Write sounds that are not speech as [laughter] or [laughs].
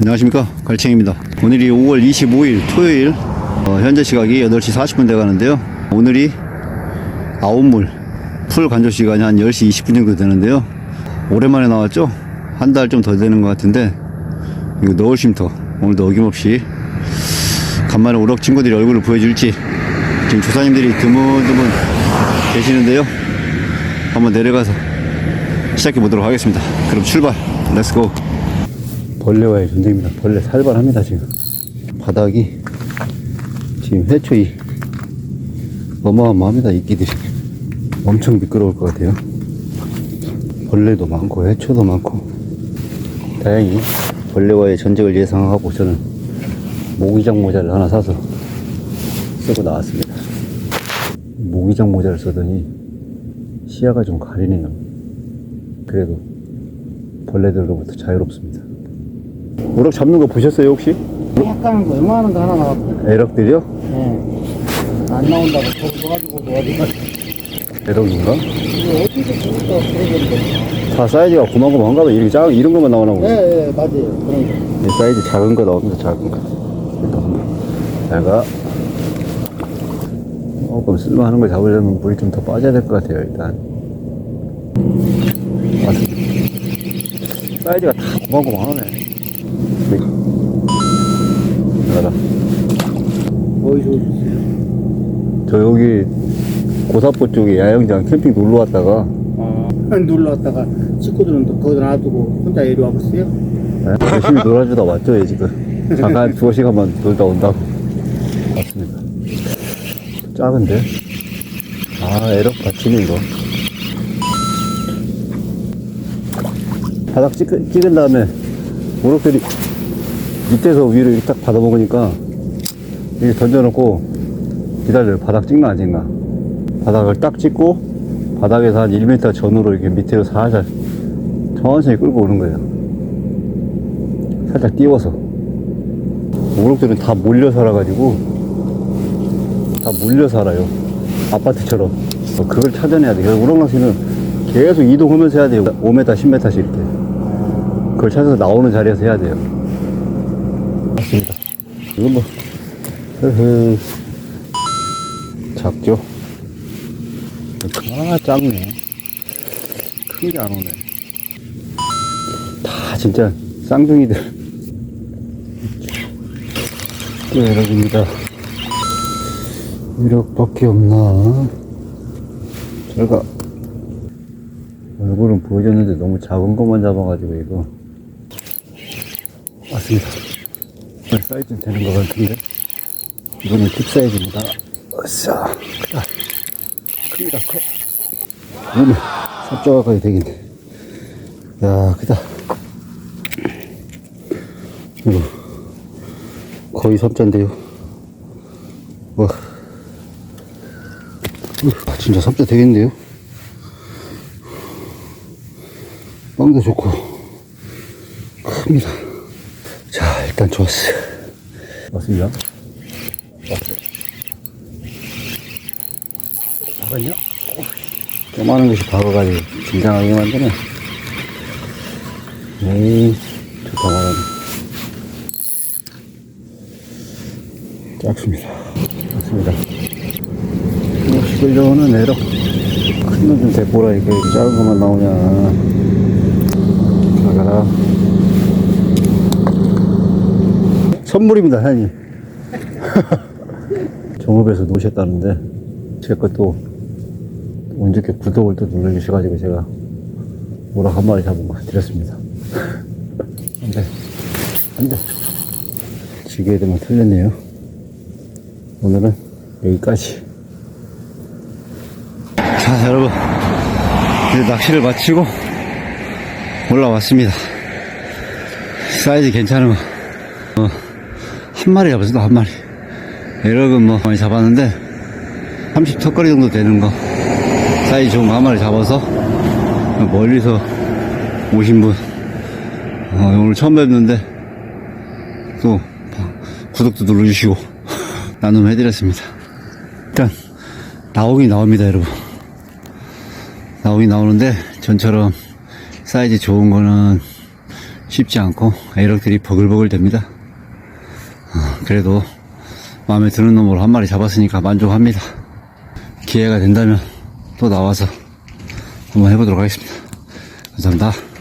안녕하십니까. 갈챙입니다. 오늘이 5월 25일 토요일. 어, 현재 시각이 8시 40분 돼 가는데요. 오늘이 아웃물 풀 간조 시간이 한 10시 20분 정도 되는데요. 오랜만에 나왔죠? 한 달 좀 더 되는 것 같은데 이거 너울 쉼터 오늘도 어김없이 간만에 우럭 친구들이 얼굴을 보여줄지 지금 조사님들이 드문드문 계시는데요. 한번 내려가서 시작해 보도록 하겠습니다. 그럼 출발. 렛츠고 벌레와의 전쟁입니다. 벌레 살벌합니다, 지금. 바닥이 지금 해초이 어마어마합니다, 이끼들이. 엄청 미끄러울 것 같아요. 벌레도 많고, 해초도 많고. 다행히 벌레와의 전쟁을 예상하고 저는 모기장 모자를 하나 사서 쓰고 나왔습니다. 모기장 모자를 쓰더니 시야가 좀 가리네요. 그래도 벌레들로부터 자유롭습니다. 우럭 잡는 거 보셨어요 혹시? 약간 거 얼마나 거 하나 나왔고. 에럭들이요? 예. 안 나온다고 저거 가지고 에럭인가? 이거 어디서 저기서 그러겠는데. 다 사이즈가 고만고만한가 봐. 이렇게 작은 이런 것만 나오나 보네. 예, 예, 맞아요. 그런 거. 이 사이즈 작은 거 나옵니다 작은 거. 일단 잘가 조금 쓸만한 걸 잡으려면 물이 좀 더 빠져야 될 것 같아요 일단. 맞습니다 사이즈가 다 고만고만하네. 나 가라 어디서 오셨어요? 저 여기 고사포 쪽에 야영장 캠핑 놀러 왔다가 어, 놀러 왔다가 식구들은 또 거기다 놔두고 혼자 이리 와봤어요? 네, 열심히 놀아주다 왔죠, 얘 지금. 잠깐 두어 시간만 놀다 온다고. 맞습니다. 작은데? 아, 에럭 받치네, 이거. 바닥 찍, 찍은 다음에, 우럭들이 밑에서 위로 이렇게 딱 받아 먹으니까, 이렇게 던져놓고, 기다려요. 바닥 찍나 안 찍나. 바닥을 딱 찍고, 바닥에서 한 1m 전으로 이렇게 밑으로 살살, 천천히 끌고 오는 거예요. 살짝 띄워서. 우럭들은 다 몰려 살아가지고 다 몰려 살아요. 아파트처럼. 어, 그걸 찾아내야 돼 그래서 우럭낚시는 계속 이동하면서 해야 돼요. 5m 10m씩 이렇게. 그걸 찾아서 나오는 자리에서 해야 돼요 맞습니다. 이건 뭐 흐흐 작죠? 아 작네. 큰 게 안 오네. 다 진짜 쌍둥이들. 또 여러분입니다 이렇게밖에 없나? 제가 얼굴은 보여줬는데 너무 작은 것만 잡아가지고 이거. 맞습니다 사이즈는 되는 것 같은데? 이거는 tip 사이즈입니다. 으쌰. 크다 큽니다 커. 이거는 삽조각까지 되겠네. 야 크다. 이거 거의 삼자인데요. 와, 아, 진짜 삼자 되겠는데요? 빵도 좋고. 큽니다. 자, 일단 좋았어. 맞습니다. 나갔냐? 조그마한 것이 박아가지고 긴장하게 만드네. 에이, 좋다 말하네. 작습니다. 작습니다. 역시 끌려오는 에러. 큰놈 좀 오라, 이게. 작은 것만 나오냐. 나가라. 선물입니다, 사장님. [laughs] 정읍에서 놓으셨다는데, 제 것도 언제께 구독을 또 눌러주셔가지고 제가 오락 한 마리 잡은 거 드렸습니다. [laughs] 안 돼. 안 돼. 지게 되면 틀렸네요. 오늘은 여기까지. 자, 여러분. 이제 낚시를 마치고 올라왔습니다. 사이즈 괜찮은 거. 어, 한 마리 잡았어요, 한 마리. 에럭은 뭐 많이 잡았는데, 30 턱걸이 정도 되는 거. 사이즈 좋은 거 한 마리 잡아서, 멀리서 오신 분, 어, 오늘 처음 뵙는데, 또, 구독도 눌러주시고, [laughs] 나눔 해드렸습니다. 일단, 나오긴 나옵니다, 여러분. 나오긴 나오는데, 전처럼 사이즈 좋은 거는 쉽지 않고 에럭들이 버글버글 됩니다. 어, 그래도 마음에 드는 놈으로 한 마리 잡았으니까 만족합니다. 기회가 된다면 또 나와서 한번 해보도록 하겠습니다. 감사합니다.